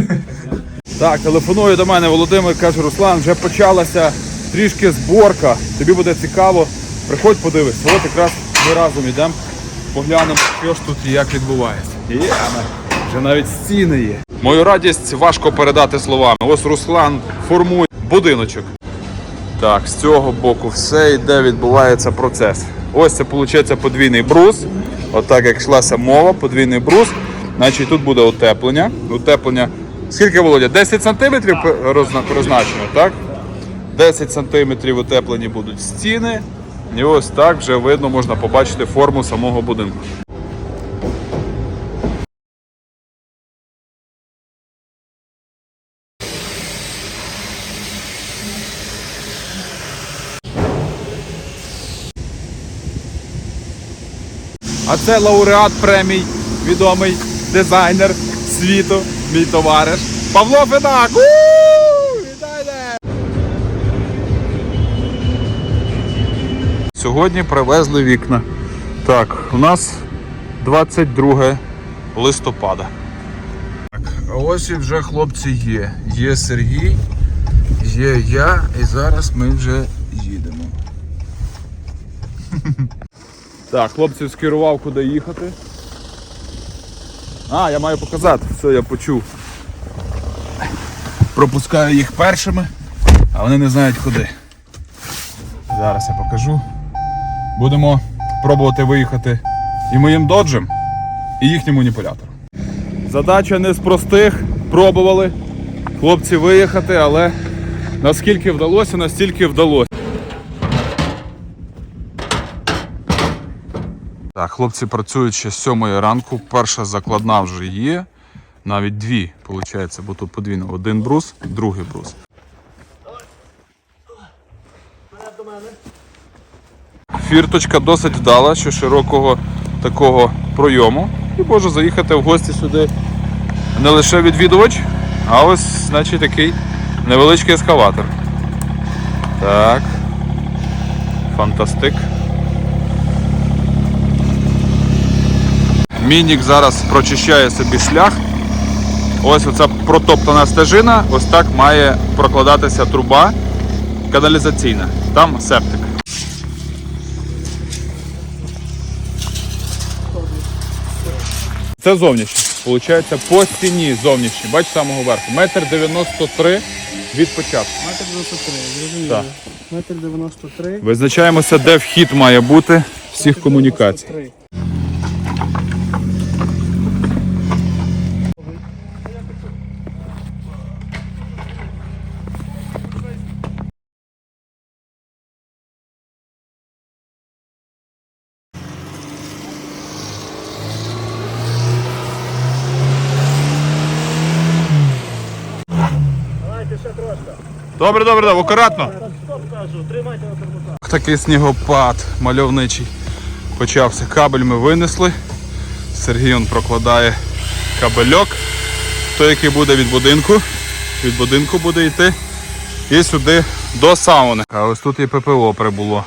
Так, телефонує до мене Володимир, каже, Руслан, вже почалася трішки зборка. Тобі буде цікаво. Приходь подивишся. От якраз ми разом йдемо, поглянемо, що ж тут і як відбувається. Є, вже навіть стіни є. Мою радість важко передати словами. Ось Руслан формує будиночок. Так, з цього боку все йде, відбувається процес. Ось це виходить подвійний брус. Отак як йшлася мова, подвійний брус. Значить тут буде утеплення. Утеплення. Скільки Володя? 10 сантиметрів призначено, так? 10 сантиметрів утеплені будуть стіни. І ось так вже видно, можна побачити форму самого будинку. А це лауреат премій, відомий дизайнер світу, мій товариш Павло Федак. Вітайте! Сьогодні привезли вікна. Так, у нас 22 листопада. Так, а ось і вже хлопці є. Є Сергій, є я, і зараз ми вже їдемо. Так, хлопців скерував, куди їхати. А, я маю показати, все, я почув. Пропускаю їх першими, а вони не знають куди. Зараз я покажу. Будемо пробувати виїхати і моїм доджем, і їхнім маніпулятором. Задача не з простих. Пробували хлопці виїхати, але наскільки вдалося, настільки вдалося. Хлопці працюють ще з 7 ранку. Перша закладна вже є. Навіть дві, виходить, бо тут подвійно. Один брус, другий брус. Фірточка досить вдала, що широкого такого пройому. І може заїхати в гості сюди не лише відвідувач, а ось, значить, такий невеличкий ескаватор. Так. Фантастик. Мінік зараз прочищає собі шлях. Ось оця протоптана стежина, ось так має прокладатися труба каналізаційна. Там септик. Це зовнішнє. Получається по стіні зовнішній. Бач самого верху. Метр 93 від початку. Метр 93, зрозуміло. Так. Метр 93. Визначаємося, де вхід має бути всіх комунікацій. 93. Добре, добре, добре, акуратно. Такий снігопад мальовничий почався. Кабель ми винесли. Сергій он прокладає кабельок, той, який буде від будинку. Від будинку буде йти. І сюди до сауни. А ось тут і ППО прибуло.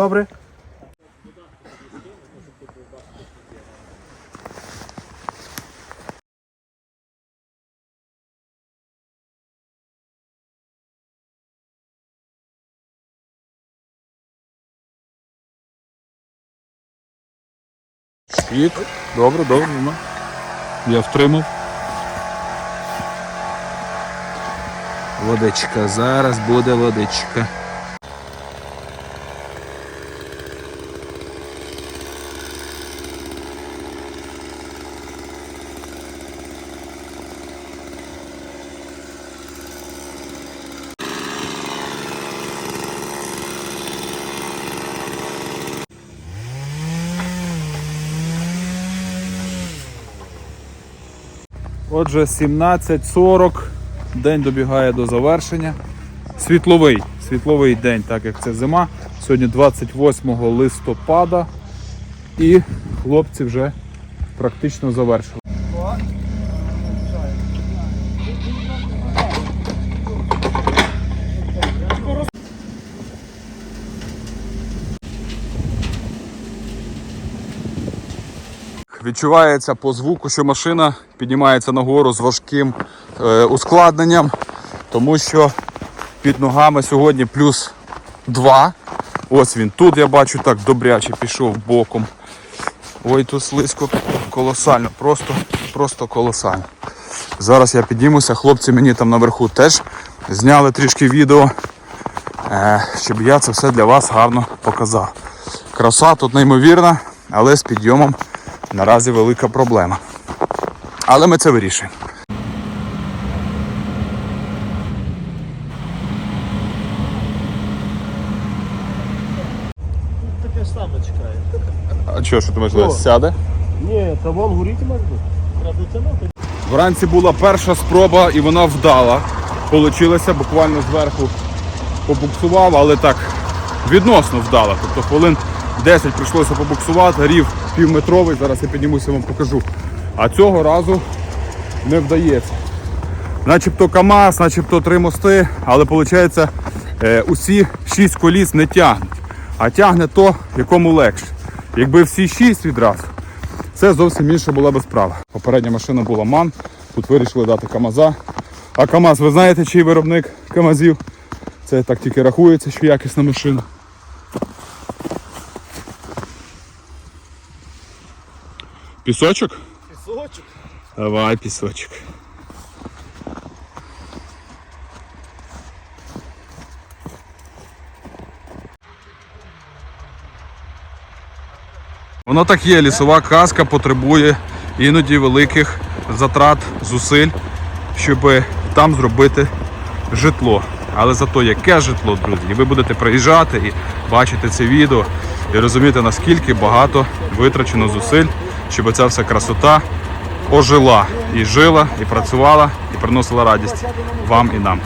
Добре. Світ. Добре, добре. нема. Я втримав. Водичка, зараз буде водичка. Отже, 17.40, день добігає до завершення. Світловий, світловий день, так як це зима. Сьогодні 28 листопада. І хлопці вже практично завершили. Відчувається по звуку, що машина піднімається нагору з важким е, ускладненням, тому що під ногами сьогодні плюс 2. Ось він. Тут я бачу так добряче пішов боком. Ой, тут слизько колосально, просто, просто колосально. Зараз я піднімуся, хлопці мені там наверху теж зняли трішки відео, е, щоб я це все для вас гарно показав. Краса тут неймовірна, але з підйомом наразі велика проблема. Але ми це вирішуємо. Таке саме чекає. А що, що ти О. думаєш, сяде? Ні, та вон горіти може бути. Вранці була перша спроба і вона вдала. Получилося буквально зверху побуксував, але так відносно вдала. Тобто хвилин 10 прийшлося побуксувати, рів півметровий, зараз я піднімуся вам покажу. А цього разу не вдається. Начебто КАМАЗ, начебто три мости, але виходить, е, усі шість коліс не тягнуть, а тягне то, якому легше. Якби всі шість відразу, це зовсім інша була би справа. Попередня машина була МАН, тут вирішили дати КАМАЗа. А КАМАЗ, ви знаєте, чий виробник КАМАЗів? Це так тільки рахується, що якісна машина. Пісочок? Пісочок. Давай, пісочок. Воно так є, лісова казка потребує іноді великих затрат, зусиль, щоб там зробити житло. Але зато яке житло, друзі, і ви будете приїжджати і бачити це відео і розуміти, наскільки багато витрачено зусиль, щоб ця вся красота ожила і жила, і працювала, і приносила радість вам і нам.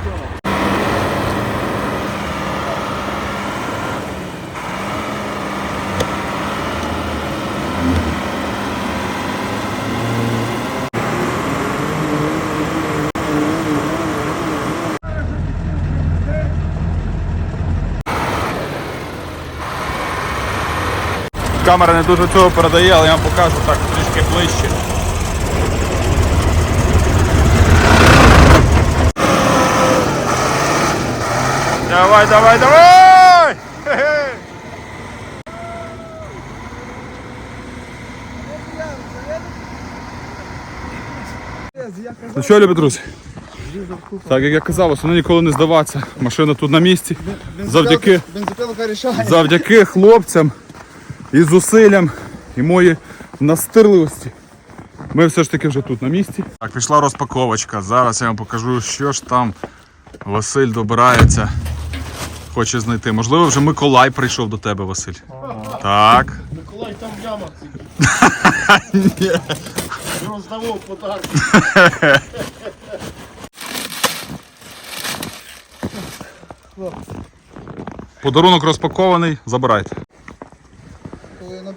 Камера не дуже цього передає, але я вам покажу так трішки ближче. Давай, давай, давай! Ну що, любі друзі? Так, як я казав, основне ніколи не здаватися. Машина тут на місці. Завдяки, завдяки хлопцям і зусиллям, і моїй настирливості. Ми все ж таки вже тут на місці. Так, пішла розпаковочка. Зараз я вам покажу, що ж там Василь добирається. Хоче знайти. Можливо, вже Миколай прийшов до тебе, Василь. Так. Миколай там в ямах сидить. Роздавав подарки. Подарунок розпакований, забирайте.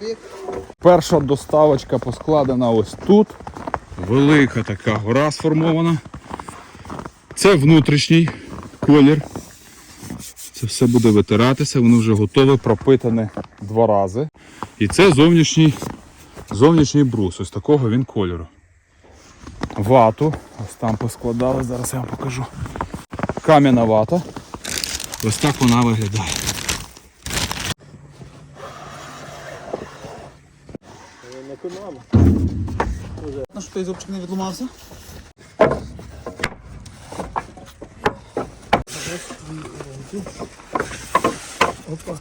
Набіг. Перша доставочка поскладена ось тут. Велика така гора сформована. Це внутрішній колір. Це все буде витиратися, воно вже готове, пропитане два рази. І це зовнішній, зовнішній брус. Ось такого він кольору. Вату. Ось там поскладали, зараз я вам покажу. Кам'яна вата. Ось так вона виглядає. Економа. Ну що той зубчик не відламався? Опа.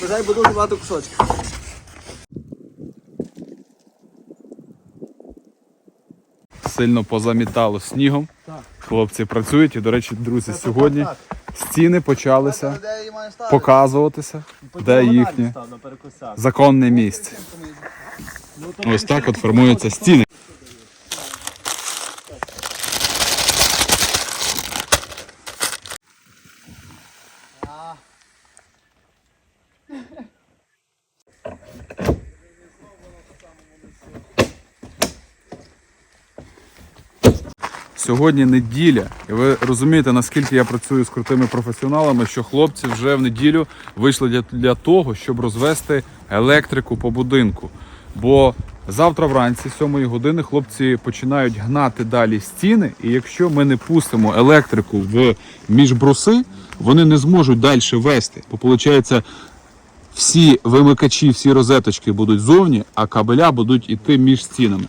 Бажай, бо дуже багато кусочків. Сильно позамітало снігом. Так. Хлопці працюють і, до речі, друзі, сьогодні так. стіни почалися показуватися, де їхнє законне місце. Ось так от формуються стіни. Сьогодні неділя, і ви розумієте, наскільки я працюю з крутими професіоналами, що хлопці вже в неділю вийшли для того, щоб розвести електрику по будинку. Бо завтра вранці, 7 години, хлопці починають гнати далі стіни, і якщо ми не пустимо електрику в міжбруси, вони не зможуть далі вести. Бо виходить, всі вимикачі, всі розеточки будуть зовні, а кабеля будуть іти між стінами.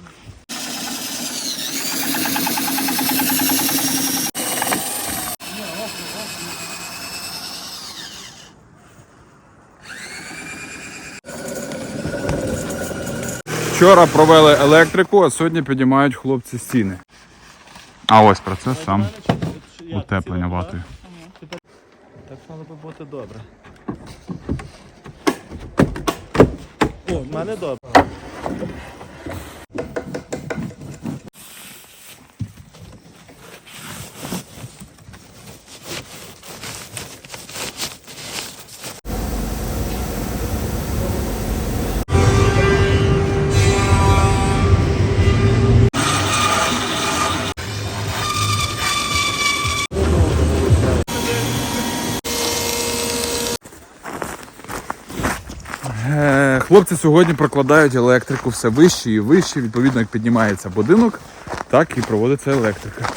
Вчора провели електрику, а сьогодні піднімають хлопці стіни. А ось процес сам утеплення ватою. Так мало би бути добре. О, в мене добре. Хлопці сьогодні прокладають електрику все вище і вище. Відповідно, як піднімається будинок, так і проводиться електрика.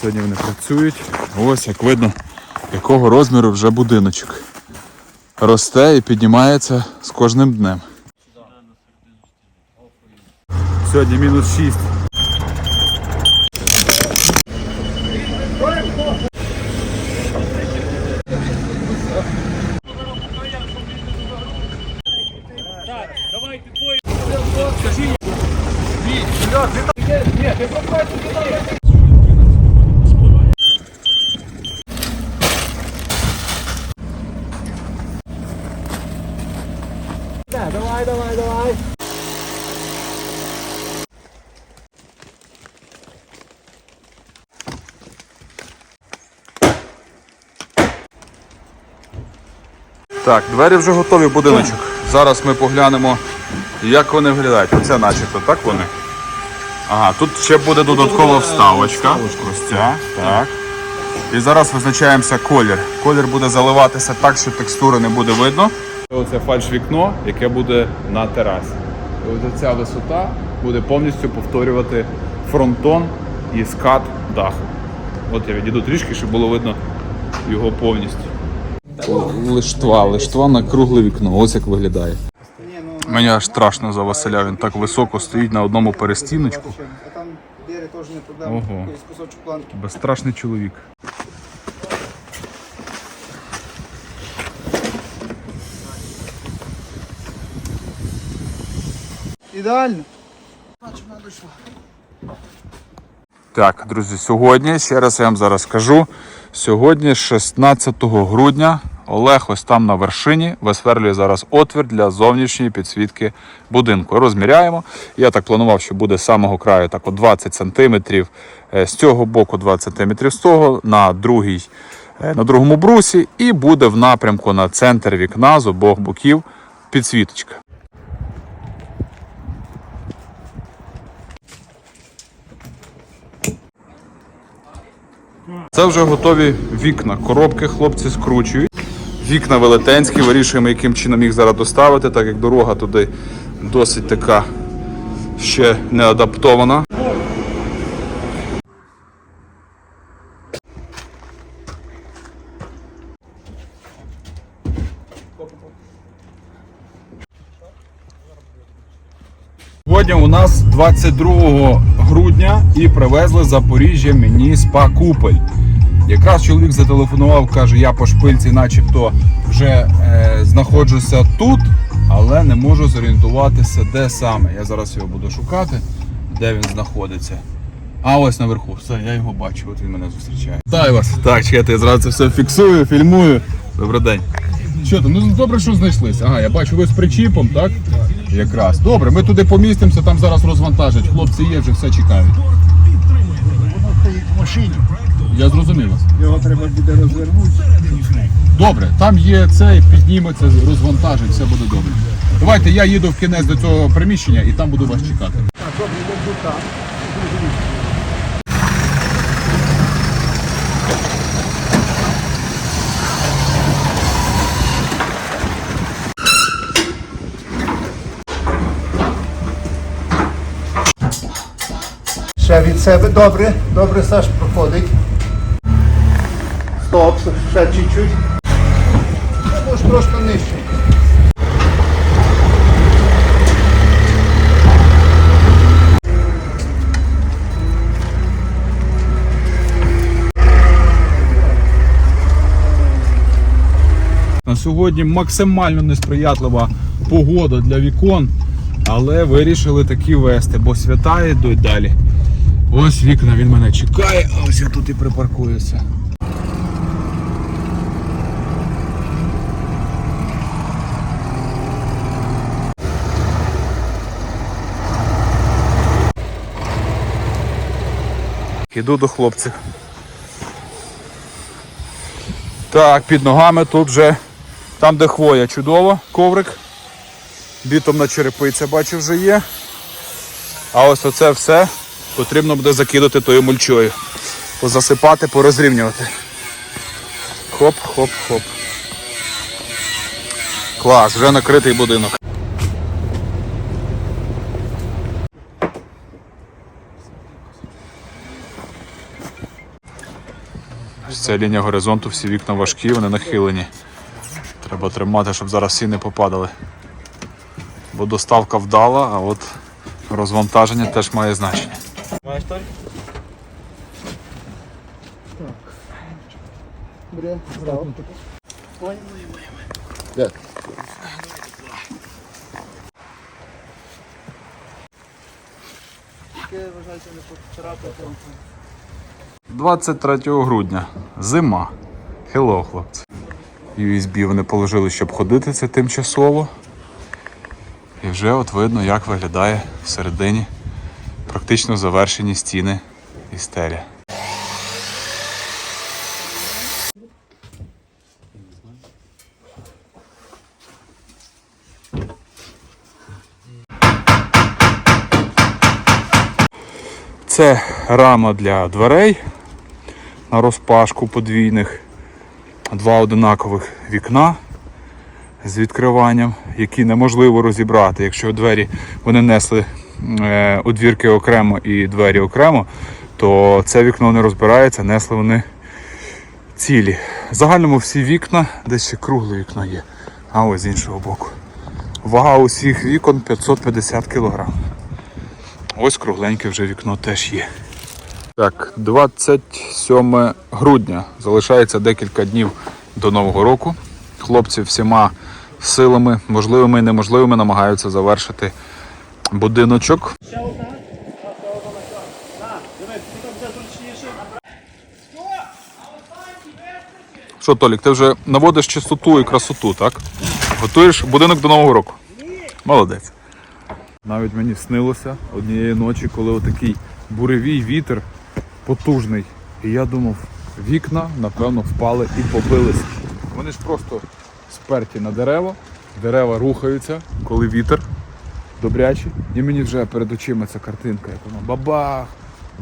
Сьогодні вони працюють. Ось як видно, якого розміру вже будиночок. Росте і піднімається з кожним днем. Сьогодні мінус 6. Давай, давай, давай. Так, двері вже готові будиночок. Зараз ми поглянемо, як вони виглядають. Оце начебто, так вони? Ага, тут ще буде додаткова вставочка. Ось ця. Так. І зараз визначаємося колір. Колір буде заливатися так, що текстури не буде видно. Оце фальш-вікно, яке буде на терасі. І ось ця висота буде повністю повторювати фронтон і скат даху. От я відійду трішки, щоб було видно його повністю. Лиштва, лиштва на кругле вікно. Ось як виглядає. Мені аж страшно за Василя, він так високо стоїть на одному перестіночку. Ого. Безстрашний чоловік. Ідеально. Так, друзі, сьогодні, ще раз я вам зараз скажу. Сьогодні, 16 грудня, Олег ось там на вершині висверлює зараз отвір для зовнішньої підсвітки будинку. Розміряємо. Я так планував, що буде з самого краю так от 20 см, з цього боку 20 см, з того на другій, е, на другому брусі, і буде в напрямку на центр вікна з обох боків підсвіточка. Це вже готові вікна. Коробки хлопці скручують. Вікна велетенські, вирішуємо, яким чином їх зараз доставити, так як дорога туди досить така ще не адаптована. Сьогодні у нас 22 грудня і привезли Запоріжжя мені спа купель. Якраз чоловік зателефонував, каже, я по шпильці начебто вже е, знаходжуся тут, але не можу зорієнтуватися, де саме. Я зараз його буду шукати, де він знаходиться. А ось наверху, все, я його бачу, от він мене зустрічає. Вітаю вас. Так, чекайте, я зразу це все фіксую, фільмую. Добрий день. Що там? Ну добре, що знайшлися. Ага, я бачу, ви з причіпом, так? Якраз. Добре, ми туди помістимося, там зараз розвантажать. Хлопці є, вже все чекають. Воно стоїть в машині, я зрозумів вас. Його треба буде розвернути. Добре, там є цей, підніметься, розвантажить, все буде добре. Давайте я їду в кінець до цього приміщення і там буду вас чекати. Ще від себе добре, добре Саш проходить. Стоп, ще чуть-чуть. Ну, Може трошки нижче. На сьогодні максимально несприятлива погода для вікон, але вирішили такі вести, бо свята йдуть далі. Ось вікна він мене чекає, а ось я тут і припаркуюся. Іду до хлопців. Так, під ногами тут вже там, де хвоя, чудово, коврик. Бітомна черепиця, бачу, вже є. А ось оце все потрібно буде закидати тою мульчою. Позасипати, порозрівнювати. Хоп, хоп, хоп. Клас, вже накритий будинок. Ось Це лінія горизонту, всі вікна важкі, вони нахилені. Треба тримати, щоб зараз всі не попадали. Бо доставка вдала, а от розвантаження теж має значення. Маєш? Бре, зразу. Тільки вважайте, не поцарапати. 23 грудня. Зима. Хелло, хлопці. USB вони положили, щоб ходити це тимчасово. І вже от видно, як виглядає всередині практично завершені стіни і стеля. Це рама для дверей на розпашку подвійних, два одинакових вікна з відкриванням, які неможливо розібрати. Якщо двері вони несли е, одвірки окремо і двері окремо, то це вікно не розбирається, несли вони цілі. В загальному всі вікна, десь ще кругле вікно є, а ось з іншого боку. Вага усіх вікон 550 кг. Ось кругленьке вже вікно теж є. Так, 27 грудня. Залишається декілька днів до Нового року. Хлопці всіма силами, можливими і неможливими, намагаються завершити будиночок. Що, Толік, ти вже наводиш чистоту і красоту, так? Готуєш будинок до Нового року? Молодець. Навіть мені снилося однієї ночі, коли отакий буревій вітер потужний. І я думав, вікна, напевно, впали і побилися. Вони ж просто сперті на дерева, дерева рухаються, коли вітер добрячий. І мені вже перед очима ця картинка, як воно бабах,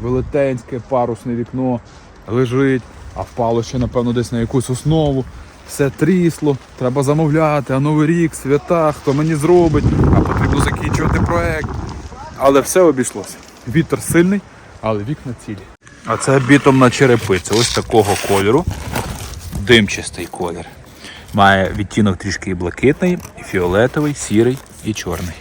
велетенське парусне вікно лежить, а впало ще, напевно, десь на якусь основу. Все трісло, треба замовляти, а новий рік, свята, хто мені зробить, а потрібно закінчувати проект. Але все обійшлося. Вітер сильний, але вікна цілі. А це бітомна черепиця, ось такого кольору. Димчастий колір. Має відтінок трішки і блакитний, фіолетовий, сірий і чорний.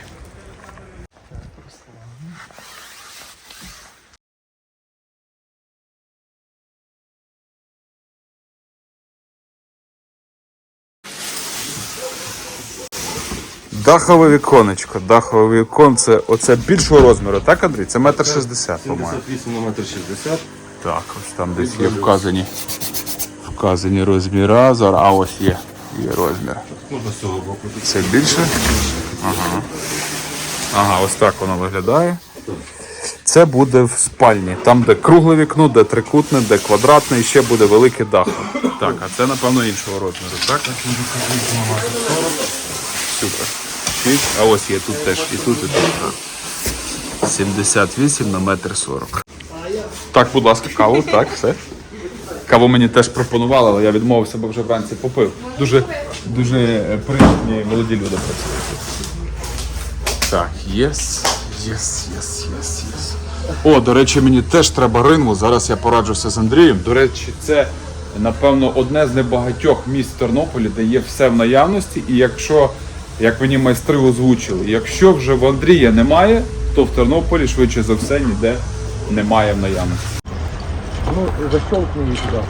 Дахове віконечко. Дахове віконце оце більшого розміру, так, Андрій? Це метр шістдесят, по-моєму. 78 на метр 60. Так, ось там десь є вказані, вказані розміри. Зараз, а ось є, є розмір. Можна з цього боку. Це більше? Ага. Ага, ось так воно виглядає. Це буде в спальні. Там, де кругле вікно, де трикутне, де квадратне, і ще буде велике дах. Так, а це, напевно, іншого розміру, так? Супер. Чуть. А ось є тут теж і тут, і тут. 78 на метр 40. Так, будь ласка, каву, так, все. Каву мені теж пропонували, але я відмовився, бо вже вранці попив. Дуже, дуже приємні молоді люди працюють. Так, єс, єс, єс, єс, єс. О, до речі, мені теж треба ринву. Зараз я пораджуся з Андрієм. До речі, це напевно одне з небагатьох місць Тернополі, де є все в наявності. І якщо, як мені майстри озвучили, якщо вже в Андрія немає, то в Тернополі швидше за все ніде немає в наявності. Ну, защелкни її туди.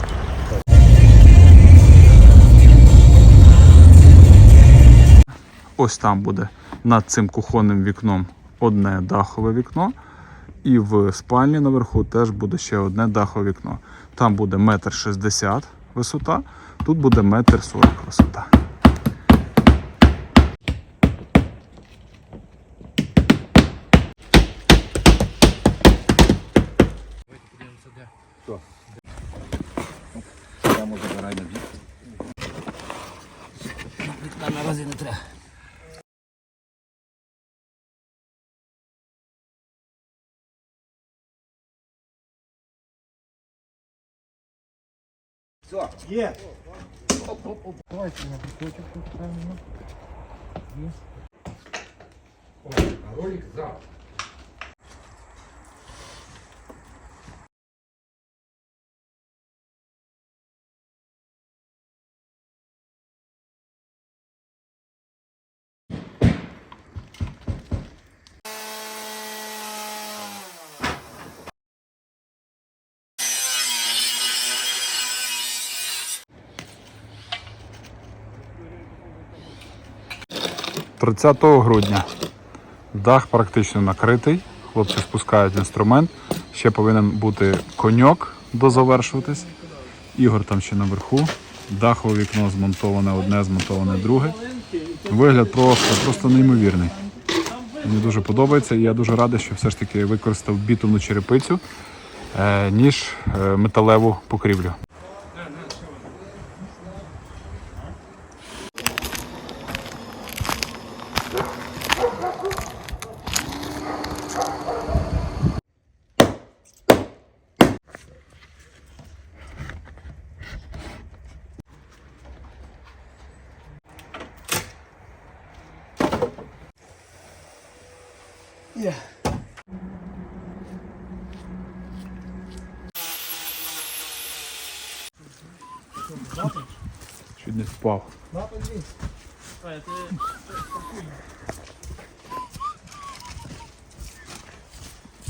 Ось там буде над цим кухонним вікном одне дахове вікно. І в спальні наверху теж буде ще одне дахове вікно. Там буде метр шістдесят висота, тут буде метр сорок висота. Прямо забирай на бік. Там наразі не треба. Все, є. – 30 грудня. Дах практично накритий. Хлопці спускають інструмент. Ще повинен бути коньок дозавершуватись. Ігор там ще наверху. Дахове вікно змонтоване одне, змонтоване друге. Вигляд просто, просто неймовірний. Мені дуже подобається, і я дуже радий, що все ж таки використав бітумну черепицю, е, ніж е, металеву покрівлю. Чуть не впав.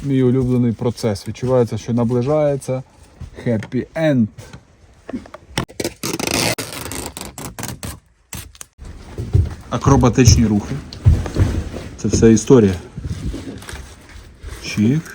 Мій улюблений процес. Відчувається, що наближається happy end. Акробатичні рухи. Це все історія. Чик.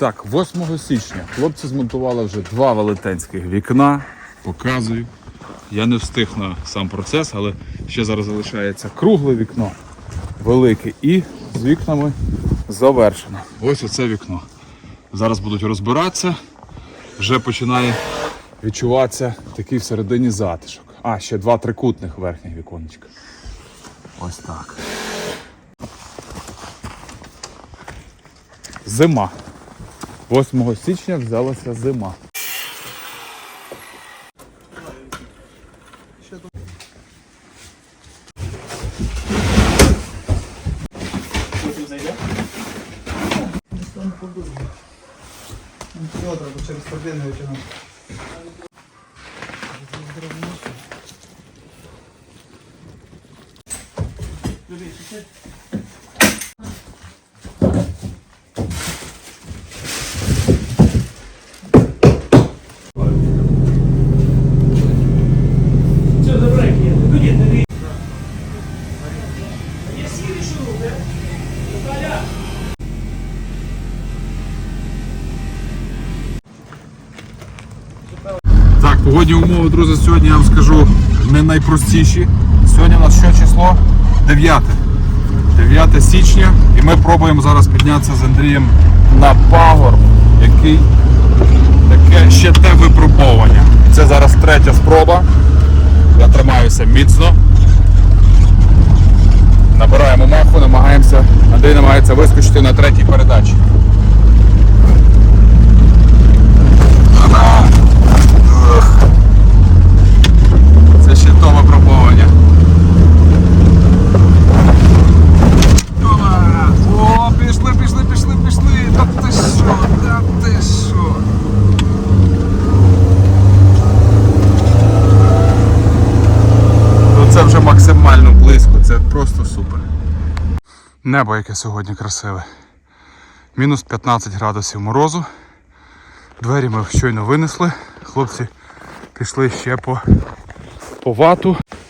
Так, 8 січня хлопці змонтували вже два велетенських вікна. Показую. Я не встиг на сам процес, але ще зараз залишається кругле вікно, велике, і з вікнами завершено. Ось оце вікно. Зараз будуть розбиратися. Вже починає відчуватися такий всередині затишок. А, ще два трикутних верхніх віконечка. Ось так. Зима. 8 січня взялася зима. Через торбину витягнути погодні умови, друзі, сьогодні я вам скажу не найпростіші. Сьогодні у нас що число? 9. 9 січня. І ми пробуємо зараз піднятися з Андрієм на пагорб, який таке ще те випробовування. Це зараз третя спроба. Я тримаюся міцно. Набираємо маху, намагаємося. Андрій намагається вискочити на третій передачі. Ага. Ух. Це ще то випробовування. Опа! О, пішли, пішли, пішли, пішли. Та ти що, та ти що? Ну це вже максимально близько, це просто супер. Небо яке сьогодні красиве. Мінус 15 градусів морозу. Двері ми щойно винесли. Хлопці пішли ще по, по вату. –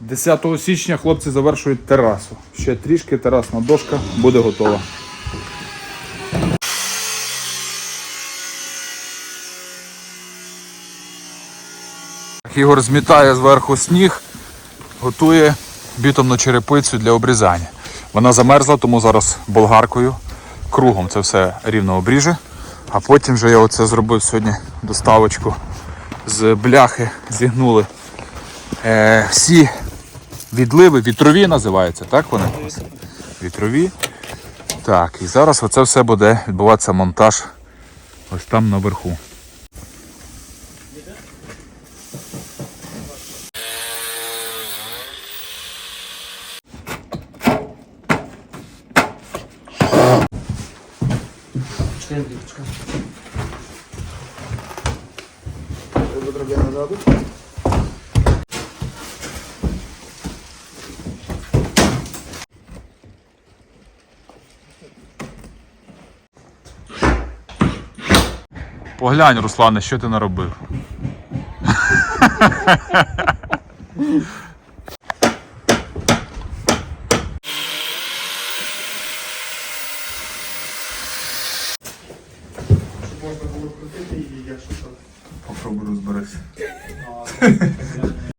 10 січня хлопці завершують терасу. Ще трішки терасна дошка буде готова. Ігор змітає зверху сніг, готує бітумну черепицю для обрізання. Вона замерзла, тому зараз болгаркою кругом це все рівно обріже. А потім вже я оце зробив сьогодні доставочку з бляхи, зігнули е, всі відливи, вітрові називаються, так вони? Вітрові. Так, і зараз оце все буде відбуватися монтаж ось там наверху. Треба дроб'яна ззаду. Поглянь, Руслане, що ти наробив.